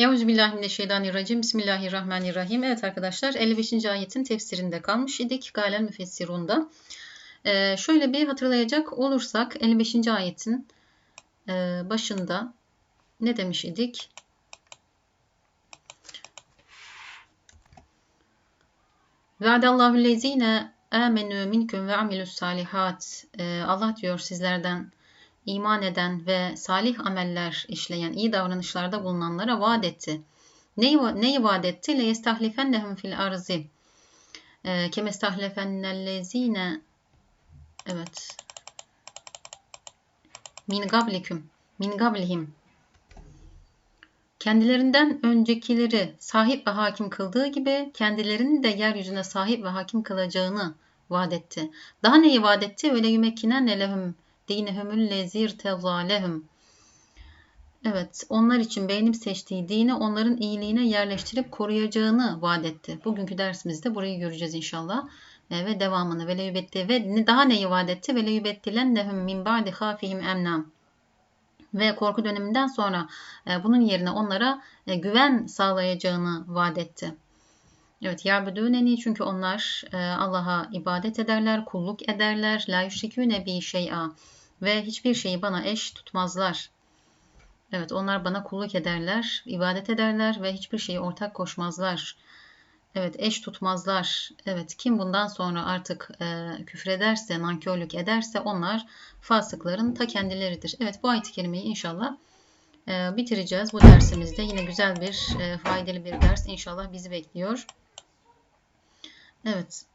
Euzubillahimineşşeytanirracim. Bismillahirrahmanirrahim. Evet arkadaşlar 55. ayetin tefsirinde kalmış idik. Galen müfessirunda. Ee, şöyle bir hatırlayacak olursak 55. ayetin e, başında ne demiş idik? Ve'adallahu lezine amenu minkum ve amilus salihat. Ee, Allah diyor sizlerden iman eden ve salih ameller işleyen, iyi davranışlarda bulunanlara vaat etti. Neyi, neyi vaat etti? Yestahlifennehum fil arzi. Ee, Kemestahlifennellezine Evet. Min gablikum. Min gablihim. Kendilerinden öncekileri sahip ve hakim kıldığı gibi kendilerinin de yeryüzüne sahip ve hakim kılacağını vaat etti. Daha neyi vaat etti? Ve le yumekkinen lehum dinehumul lezir tezalehum. Evet, onlar için benim seçtiği dini onların iyiliğine yerleştirip koruyacağını vaat etti. Bugünkü dersimizde burayı göreceğiz inşallah. E, ve devamını ve leyubetti ve daha neyi vaat etti? Ve leyubettilen lehum min ba'di khafihim emna. Ve korku döneminden sonra e, bunun yerine onlara e, güven sağlayacağını vaat etti. Evet, yabudûneni çünkü onlar e, Allah'a ibadet ederler, kulluk ederler. La yüşrikûne bi şey'a ve hiçbir şeyi bana eş tutmazlar. Evet onlar bana kulluk ederler, ibadet ederler ve hiçbir şeyi ortak koşmazlar. Evet eş tutmazlar. Evet kim bundan sonra artık e, küfrederse, nankörlük ederse onlar fasıkların ta kendileridir. Evet bu ayet-i kerimeyi inşallah e, bitireceğiz bu dersimizde. Yine güzel bir, e, faydalı bir ders inşallah bizi bekliyor. Evet.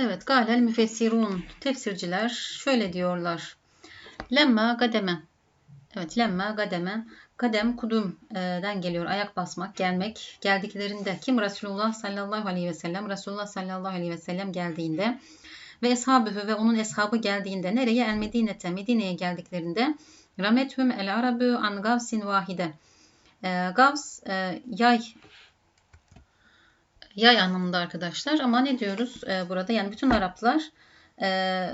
Evet, galel müfessirun. Tefsirciler şöyle diyorlar. Lemma gademe. Evet, lemma gademe. Kadem kudum'den geliyor. Ayak basmak, gelmek. Geldiklerinde kim Resulullah sallallahu aleyhi ve sellem Resulullah sallallahu aleyhi ve sellem geldiğinde ve eshabühü ve onun eshabı geldiğinde nereye? El Medine'te, Medine'ye geldiklerinde Ramethum el Arabu an gavsin vahide. E, gavs e, yay yay anlamında arkadaşlar. Ama ne diyoruz e, burada? Yani bütün Araplar e,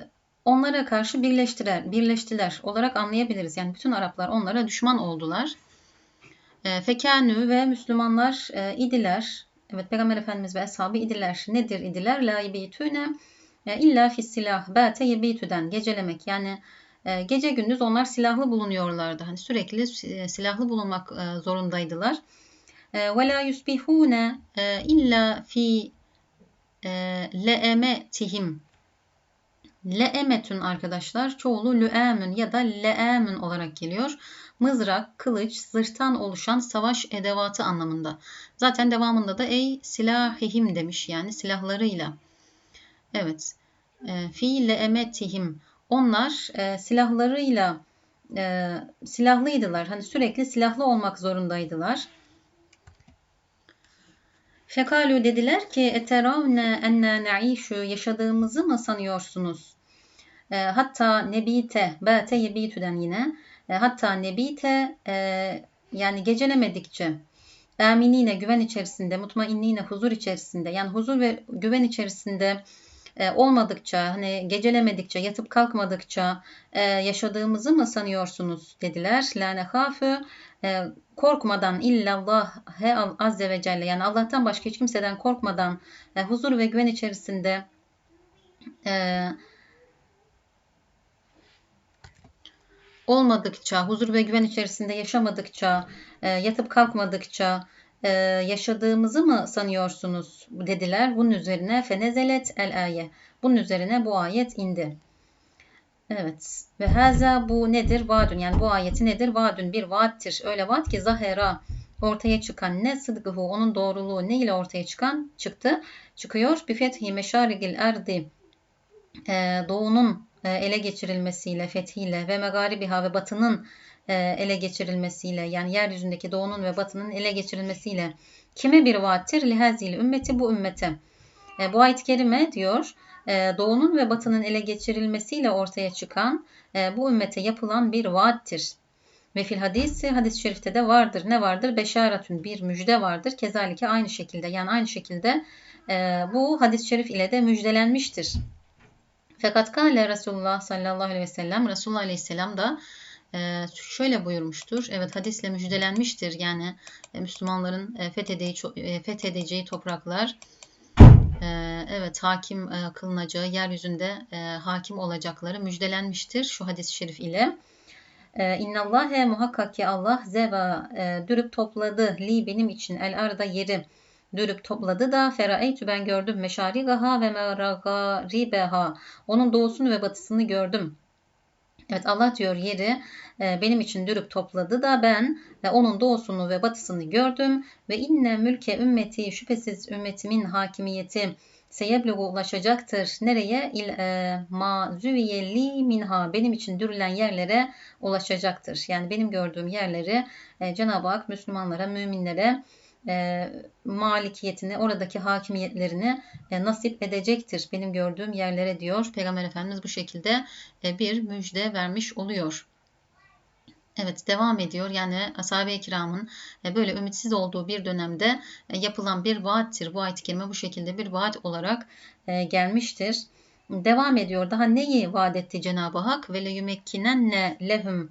onlara karşı birleştiler, birleştiler olarak anlayabiliriz. Yani bütün Araplar onlara düşman oldular. E, Fekanü ve Müslümanlar e, idiler. Evet Peygamber Efendimiz ve ashabı idiler. Nedir idiler? La yebitüne e, illa fis silah. Bate yebitüden gecelemek. Yani e, gece gündüz onlar silahlı bulunuyorlardı. Hani sürekli e, silahlı bulunmak e, zorundaydılar. La yusbihune illa fi leemetihim. Leemetün arkadaşlar çoğulu lüemün ya da leemün olarak geliyor. Mızrak, kılıç, zırhtan oluşan savaş edevatı anlamında. Zaten devamında da ey silahihim demiş yani silahlarıyla. Evet. Fi leemetihim. Onlar e, silahlarıyla e, silahlıydılar. Hani sürekli silahlı olmak zorundaydılar. Fekalu dediler ki eteravne enne ne'işu yaşadığımızı mı sanıyorsunuz? E, hatta nebite bate yebitüden yine e, hatta nebite e, yani gecelemedikçe eminine güven içerisinde mutmainnine huzur içerisinde yani huzur ve güven içerisinde e, olmadıkça hani gecelemedikçe yatıp kalkmadıkça e, yaşadığımızı mı sanıyorsunuz dediler. La nehafü korkmadan illallah he azze ve celle yani Allah'tan başka hiç kimseden korkmadan e, huzur ve güven içerisinde e, olmadıkça, huzur ve güven içerisinde yaşamadıkça, e, yatıp kalkmadıkça yaşadığımızı mı sanıyorsunuz dediler. Bunun üzerine fenezelet el aye. Bunun üzerine bu ayet indi. Evet. Ve haza bu nedir? Vaadün. Yani bu ayeti nedir? Vaadün bir vaattir. Öyle vaat ki zahera ortaya çıkan ne sıdgıhu onun doğruluğu ne ile ortaya çıkan çıktı. Çıkıyor. Bir fethi meşarigil erdi e, doğunun e, ele geçirilmesiyle, fethiyle ve megaribiha ve batının e, ele geçirilmesiyle yani yeryüzündeki doğunun ve batının ele geçirilmesiyle kime bir vaattir? Lihazil ümmeti bu ümmete. Bu ayet-i kerime diyor doğunun ve batının ele geçirilmesiyle ortaya çıkan bu ümmete yapılan bir vaattir. Ve fil hadisi hadis-i şerifte de vardır. Ne vardır? Beşaratün bir müjde vardır. Kezalike aynı şekilde yani aynı şekilde bu hadis-i şerif ile de müjdelenmiştir. Fakat kâle Resulullah sallallahu aleyhi ve sellem Resulullah aleyhisselam da e, şöyle buyurmuştur. Evet hadisle müjdelenmiştir. Yani e, Müslümanların e, fethedeceği, e, fethedeceği topraklar e, evet hakim e, kılınacağı yeryüzünde e, hakim olacakları müjdelenmiştir şu hadis-i şerif ile. E, İnnallâhe muhakkak ki Allah zeva e, dürüp topladı li benim için el arda yeri dürüp topladı da feraeytü ben gördüm meşarigaha ve meragaribeha onun doğusunu ve batısını gördüm. Evet Allah diyor yeri e, benim için dürüp topladı da ben ve onun doğusunu ve batısını gördüm ve inne mülke ümmeti şüphesiz ümmetimin hakimiyeti seyeblugu ulaşacaktır. Nereye? İl e, ma züviyelli minha benim için dürülen yerlere ulaşacaktır. Yani benim gördüğüm yerleri e, Cenab-ı Hak Müslümanlara, müminlere e, malikiyetini, oradaki hakimiyetlerini e, nasip edecektir benim gördüğüm yerlere diyor. Peygamber Efendimiz bu şekilde e, bir müjde vermiş oluyor. Evet devam ediyor. Yani ashab-ı kiramın e, böyle ümitsiz olduğu bir dönemde e, yapılan bir vaattir. Bu ayet-i bu şekilde bir vaat olarak e, gelmiştir. Devam ediyor. Daha neyi vaat etti Cenab-ı Hak? Ve leyumekkinen lehum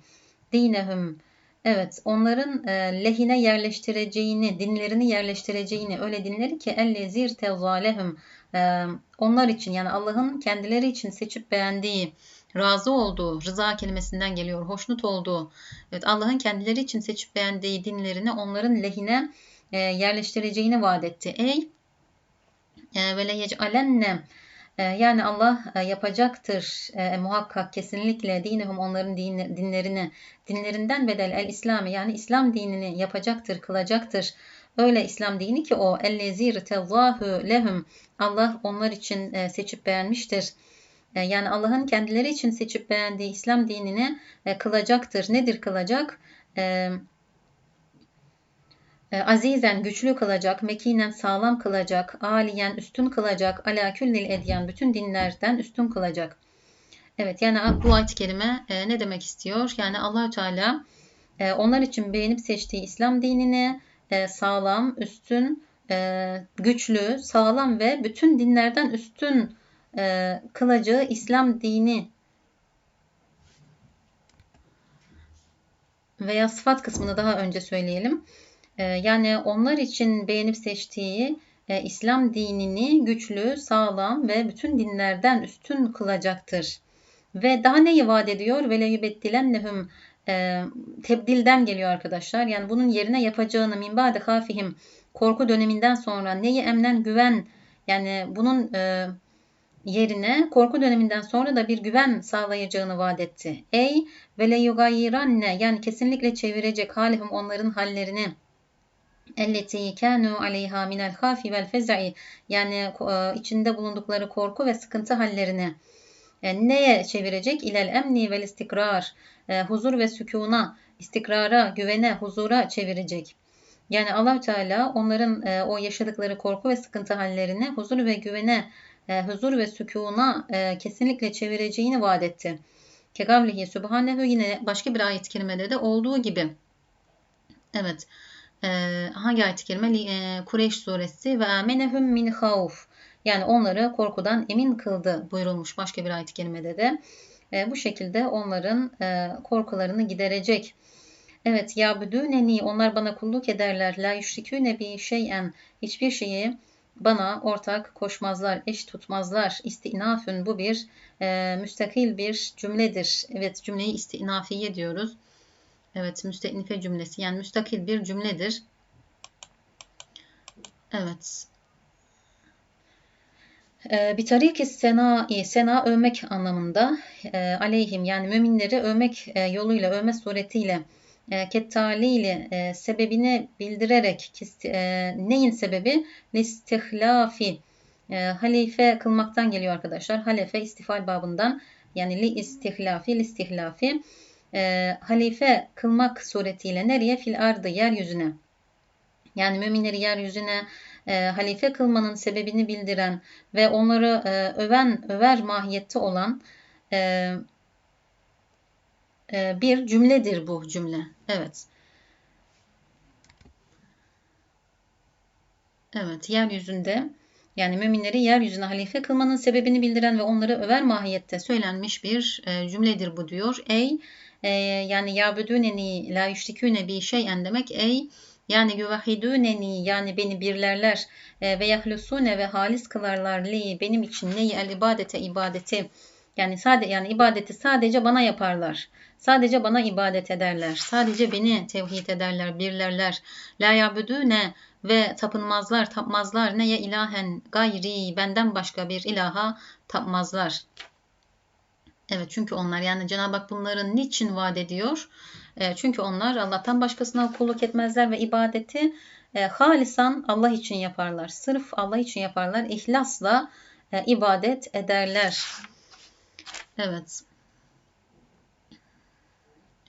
dinehum Evet, onların e, lehine yerleştireceğini, dinlerini yerleştireceğini, öyle dinleri ki ellezir tevzalehum e, onlar için yani Allah'ın kendileri için seçip beğendiği, razı olduğu, rıza kelimesinden geliyor, hoşnut olduğu, evet Allah'ın kendileri için seçip beğendiği dinlerini onların lehine e, yerleştireceğini vaat etti. Ey e, ve le yec'alenne ee, yani Allah e, yapacaktır e, muhakkak kesinlikle dinihum onların din, dinlerini dinlerinden bedel el İslami yani İslam dinini yapacaktır, kılacaktır. Öyle İslam dini ki o ellezir tevzahu lehum Allah onlar için e, seçip beğenmiştir. Yani Allah'ın kendileri için seçip beğendiği İslam dinini kılacaktır. Nedir kılacak? E, azizen güçlü kılacak, mekinen sağlam kılacak, aliyen üstün kılacak, ala küllil edyan bütün dinlerden üstün kılacak. Evet yani bu ayet-i kerime e, ne demek istiyor? Yani Allahü Teala e, onlar için beğenip seçtiği İslam dinini e, sağlam, üstün, e, güçlü, sağlam ve bütün dinlerden üstün e, kılacağı İslam dini veya sıfat kısmını daha önce söyleyelim. Ee, yani onlar için beğenip seçtiği e, İslam dinini güçlü, sağlam ve bütün dinlerden üstün kılacaktır. Ve daha neyi vaat ediyor? Ve leyübeddilennehum e, tebdilden geliyor arkadaşlar. Yani bunun yerine yapacağını min ba'de hafihim korku döneminden sonra neyi emnen güven yani bunun e, yerine korku döneminden sonra da bir güven sağlayacağını vaat etti. Ey ve le yugayiranne yani kesinlikle çevirecek halihum onların hallerini elleti kanu aleyha minel hafi vel fezai yani e, içinde bulundukları korku ve sıkıntı hallerini yani e, neye çevirecek? İlel emni vel istikrar e, huzur ve sükuna istikrara, güvene, huzura çevirecek. Yani allah Teala onların o yaşadıkları korku ve sıkıntı hallerini huzur ve güvene, huzur ve sükuna kesinlikle çevireceğini vaat etti. Kegavlihi Subhanehu yine başka bir ayet kerimede de olduğu gibi. Evet hangi ayet-i kerime? E, Kureyş suresi ve amenehum min havf. Yani onları korkudan emin kıldı buyurulmuş başka bir ayet-i kerimede de. E, bu şekilde onların e, korkularını giderecek. Evet ya büdüneni onlar bana kulluk ederler. La yüşriküne bi şeyen hiçbir şeyi bana ortak koşmazlar, eş tutmazlar. İstinafün bu bir e, müstakil bir cümledir. Evet cümleyi istinafiye diyoruz. Evet, müsteknife cümlesi yani müstakil bir cümledir. Evet. Ee, bir tariki sena, sena övmek anlamında e, aleyhim yani müminleri övmek e, yoluyla, övme suretiyle e, kettaliyle e, sebebini bildirerek neyin sebebi? Listihlafi halife kılmaktan geliyor arkadaşlar. Halefe istifal babından yani li istihlafi listihlafi e, halife kılmak suretiyle nereye? Fil ardı yeryüzüne. Yani müminleri yeryüzüne e, halife kılmanın sebebini bildiren ve onları e, öven, över mahiyette olan e, e, bir cümledir bu cümle. Evet. Evet, yeryüzünde yani müminleri yeryüzüne halife kılmanın sebebini bildiren ve onları över mahiyette söylenmiş bir e, cümledir bu diyor. Ey e, yani yabuduneni la yüşrikûne bi şeyen demek ey yani yuvahiduneni yani beni birlerler e, ve yahlusune ve halis kılarlar li benim için neyi el ibadete ibadeti yani sade yani ibadeti sadece bana yaparlar. Sadece bana ibadet ederler. Sadece beni tevhid ederler, birlerler. La yabudune ve tapınmazlar, tapmazlar neye ilahen gayri benden başka bir ilaha tapmazlar. Evet çünkü onlar yani Cenab-ı Hak bunların niçin vaat ediyor? E, çünkü onlar Allah'tan başkasına kulluk etmezler ve ibadeti e, halisan Allah için yaparlar. Sırf Allah için yaparlar. İhlasla e, ibadet ederler. Evet.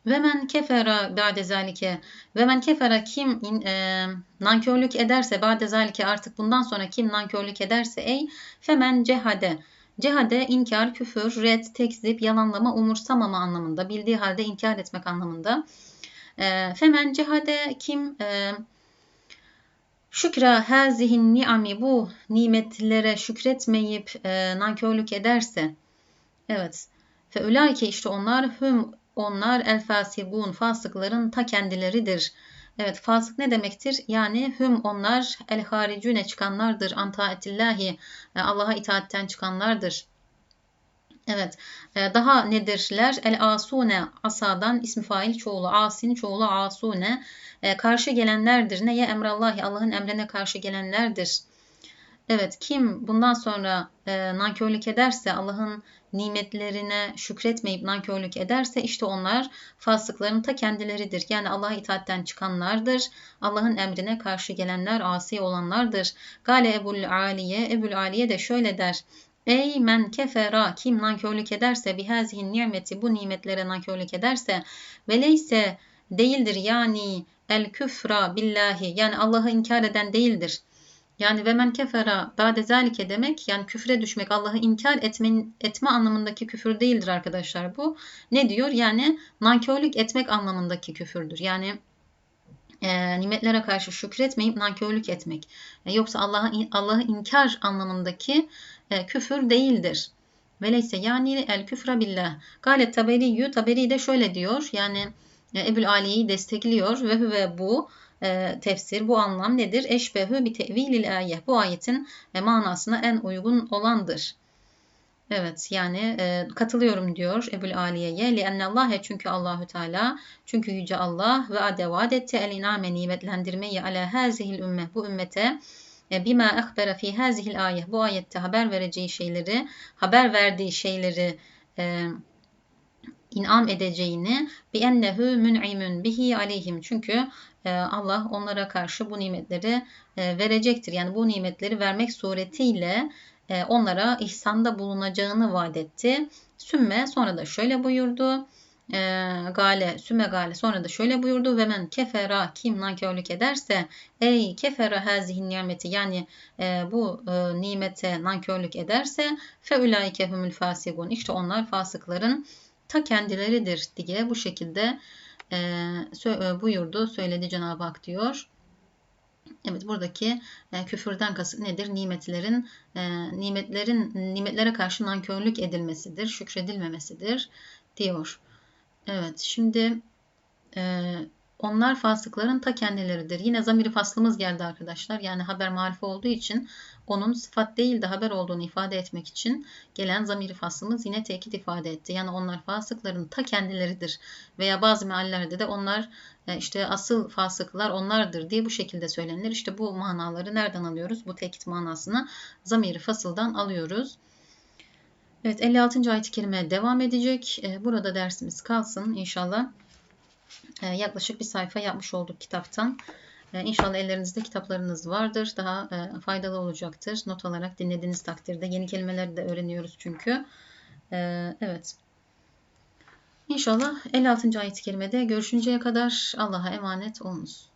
Ve men kefera ba'de zalike ve men kefera kim e, nankörlük ederse ba'de zalike artık bundan sonra kim nankörlük ederse ey femen cehade Cehade inkar, küfür, red, tekzip, yalanlama, umursamama anlamında, bildiği halde inkar etmek anlamında. E, femen cehade kim e, şükra hazihin ni'ami bu nimetlere şükretmeyip e, nankörlük ederse evet fe ulaike işte onlar hüm onlar el fasibun fasıkların ta kendileridir. Evet fasık ne demektir? Yani hüm onlar el haricüne çıkanlardır. Antaatillahi e, Allah'a itaatten çıkanlardır. Evet. E, daha nedirler? El asune asadan ismi fail çoğulu asin çoğulu asune e, karşı gelenlerdir. Neye emrallahi Allah'ın emrine karşı gelenlerdir. Evet kim bundan sonra e, nankörlük ederse Allah'ın nimetlerine şükretmeyip nankörlük ederse işte onlar fasıkların ta kendileridir. Yani Allah'a itaatten çıkanlardır. Allah'ın emrine karşı gelenler asi olanlardır. Gale Ebul Aliye, Ebul Aliye de şöyle der. Ey men kefera kim nankörlük ederse bihazihin nimeti bu nimetlere nankörlük ederse veleyse değildir yani el küfra billahi yani Allah'ı inkar eden değildir. Yani ve men kefera ba'de zalike demek yani küfre düşmek Allah'ı inkar etme, etme anlamındaki küfür değildir arkadaşlar bu. Ne diyor? Yani nankörlük etmek anlamındaki küfürdür. Yani e, nimetlere karşı şükretmeyip nankörlük etmek. E, yoksa Allah'ı Allah'ı inkar anlamındaki e, küfür değildir. Veleyse yani el küfre billah. Galet taberi taberi de şöyle diyor. Yani e, Ebul Ali'yi destekliyor ve ve bu e, tefsir bu anlam nedir? Eşbehü bi tevilil ayet. Bu ayetin e, manasına en uygun olandır. Evet yani e, katılıyorum diyor Ebul Aliye'ye. Liennallâhe çünkü Allahü Teala çünkü yüce Allah ve adevad etti el iname nimetlendirmeyi ala hazihil ümme bu ümmete e, bima ehbere fi hazihil ayet bu ayette haber vereceği şeyleri haber verdiği şeyleri e, inam edeceğini bi ennehu mun'imun bihi aleyhim çünkü e, Allah onlara karşı bu nimetleri e, verecektir. Yani bu nimetleri vermek suretiyle e, onlara ihsanda bulunacağını vaat etti. Sümme sonra da şöyle buyurdu. Gale, sümme gale sonra da şöyle buyurdu ve men kefera kim nankörlük ederse ey kefera hazihin nimeti yani bu nimete nankörlük ederse fe ulaike humul fasigun işte onlar fasıkların ta kendileridir diye bu şekilde e, e, buyurdu, söyledi Cenab-ı Hak diyor. Evet buradaki e, küfürden kasıt nedir? Nimetlerin e, nimetlerin nimetlere karşı nankörlük edilmesidir, şükredilmemesidir diyor. Evet şimdi e, onlar fasıkların ta kendileridir. Yine zamiri faslımız geldi arkadaşlar. Yani haber marife olduğu için onun sıfat değil de haber olduğunu ifade etmek için gelen zamiri faslımız yine tekit ifade etti. Yani onlar fasıkların ta kendileridir. Veya bazı meallerde de onlar e, işte asıl fasıklar onlardır diye bu şekilde söylenir. İşte bu manaları nereden alıyoruz? Bu tekit manasını zamiri fasıldan alıyoruz. Evet 56. ayet-i kerime devam edecek. E, burada dersimiz kalsın inşallah. Ee, yaklaşık bir sayfa yapmış olduk kitaptan. Ee, inşallah ellerinizde kitaplarınız vardır. Daha e, faydalı olacaktır. Not alarak dinlediğiniz takdirde. Yeni kelimeleri de öğreniyoruz çünkü. Ee, evet. İnşallah 56. ayet-i kerimede görüşünceye kadar Allah'a emanet olunuz.